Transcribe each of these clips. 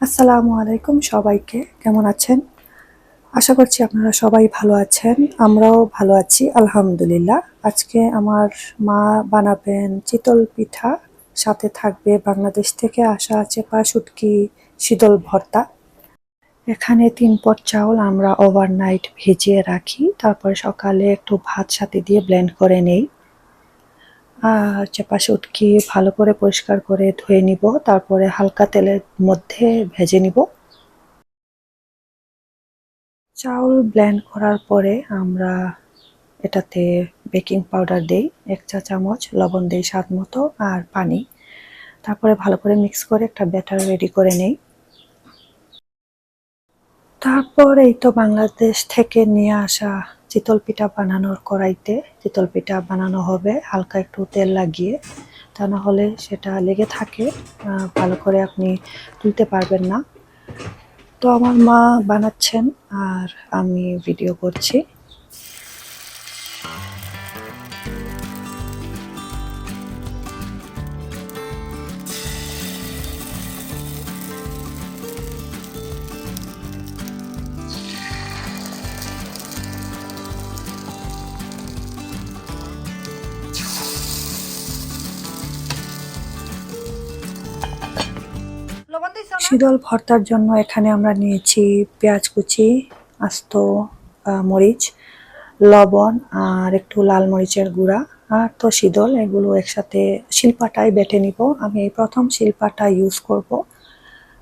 আসসালামু আলাইকুম সবাইকে, কেমন আছেন? আশা করছি আপনারা সবাই ভালো আছেন, আমরাও ভালো আছি, আলহামদুলিল্লাহ। আজকে আমার মা বানাবেন চিতল পিঠা সাথে থাকবে। বাংলাদেশ থেকে আসা চেপা শুটকি, শীতল ভর্তা। এখানে তিন পট চাউল আমরা ওভারনাইট ভিজিয়ে রাখি। তারপরে সকালে একটু ভাত সাথে দিয়ে ব্লেন্ড করে নেই। চেপা শুটকি ভালো করে পরিষ্কার করে ধুয়ে নিব। তারপরে হালকা তেলের মধ্যে ভেজে নিব। চাউল ব্লেন্ড করার পরে আমরা এটাতে বেকিং পাউডার দেই, এক চা চামচ, লবণ দেই স্বাদ মতো আর পানি। তারপরে ভালো করে মিক্স করে একটা ব্যাটার রেডি করে নেই। তারপর এই তো বাংলাদেশ থেকে নিয়ে আসা চিতল পিঠা বানানোর কড়াইতে। চিতল পিঠা বানানো হবে, হালকা একটু তেল লাগিয়ে। তা না হলে সেটা লেগে থাকে ভালো করে আপনি তুলতে পারবেন না। তো আমার মা বানাচ্ছেন আর আমি ভিডিও করছি। শীতল ভর্তার জন্য এখানে আমরা নিয়েছি পেঁয়াজ কুচি, আস্ত মরিচ, লবণ আর একটু লাল মরিচের গুঁড়া। আর তো শীতল, এগুলো একসাথে শিলপাটায় বেটে নিব। আমি এই প্রথম শিলপাটা ইউজ করব।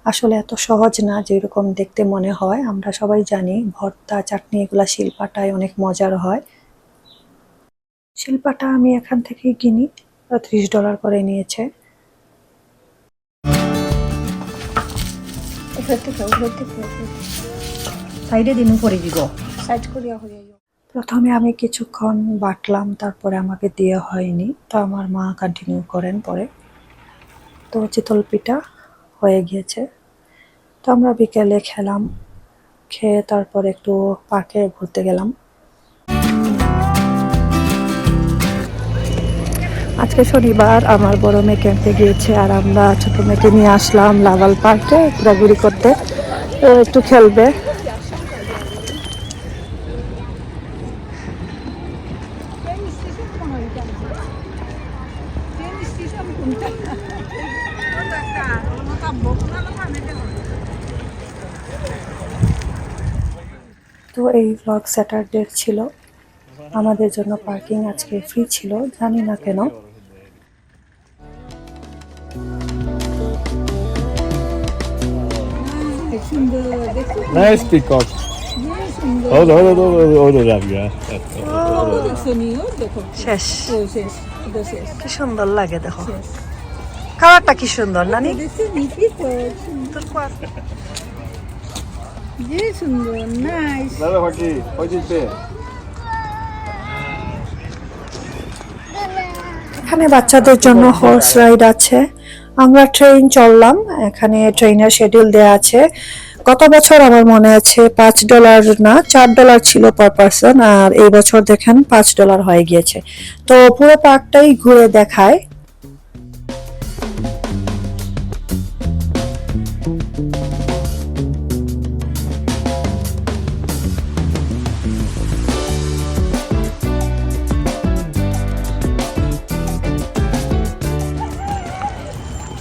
আসলে এত সহজ না যেরকম দেখতে মনে হয়। আমরা সবাই জানি ভর্তা, চাটনি, এগুলা শিলপাটায় অনেক মজার হয়। শিল্পাটা আমি এখান থেকেই কিনি। ত্রিশ ডলার করে নিয়েছে। উপর থেকে উপর থেকে সাইডে দিন করে দিব। সাইড করিয়া হয়ে প্রথমে আমি কিছুক্ষণ বাটলাম তারপরে আমাকে দেওয়া হয়নি। তো আমার মা কন্টিনিউ করেন পরে। তো চিতল পিঠা হয়ে গিয়েছে। তো আমরা বিকেলে খেলাম খেয়ে তারপর একটু পার্কে ঘুরতে গেলাম। আজকে শনিবার আমার বড় মেয়ে ক্যাম্পে গিয়েছে আর আমরা ছোট মেয়েকে নিয়ে আসলাম লাভাল পার্কে ঘোরাঘুরি করতে। একটু খেলবে। তো এই ভ্লগ স্যাটারডে ছিল। আমাদের জন্য পার্কিং আজকে ফ্রি ছিল, জানি না কেন। Nice peacock. Hold, hold, hold, hold, hold up, yeah. শেষ। কি সুন্দর লাগে দেখো। খাবারটা কি সুন্দর নানি? তোর যে সুন্দর নাইস এখানে বাচ্চাদের জন্য হর্স রাইড আছে। আমরা ট্রেন চললাম। এখানে ট্রেনের শেডিউল দেওয়া আছে। গত বছর আমার মনে আছে পাঁচ ডলার না, চার ডলার ছিল পার পার্সন আর এই বছর দেখেন পাঁচ ডলার হয়ে গিয়েছে। তো পুরো পার্কটাই ঘুরে দেখায়।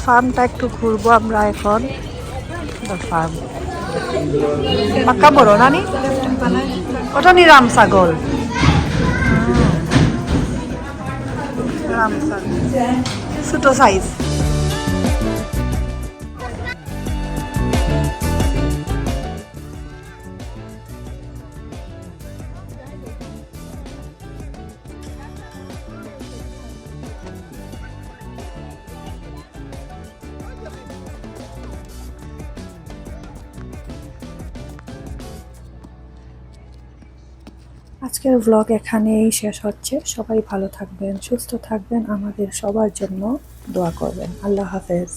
ফার্মটা একটু ঘুরবো আমরা এখন। ফার্ম পাক্কা বড় নানি? ওটা নি রাম ছাগল ছোট সাইজ আজকের ব্লগ এখানেই শেষ হচ্ছে। সবাই ভালো থাকবেন, সুস্থ থাকবেন। আমাদের সবার জন্য দোয়া করবেন। আল্লাহ হাফেজ।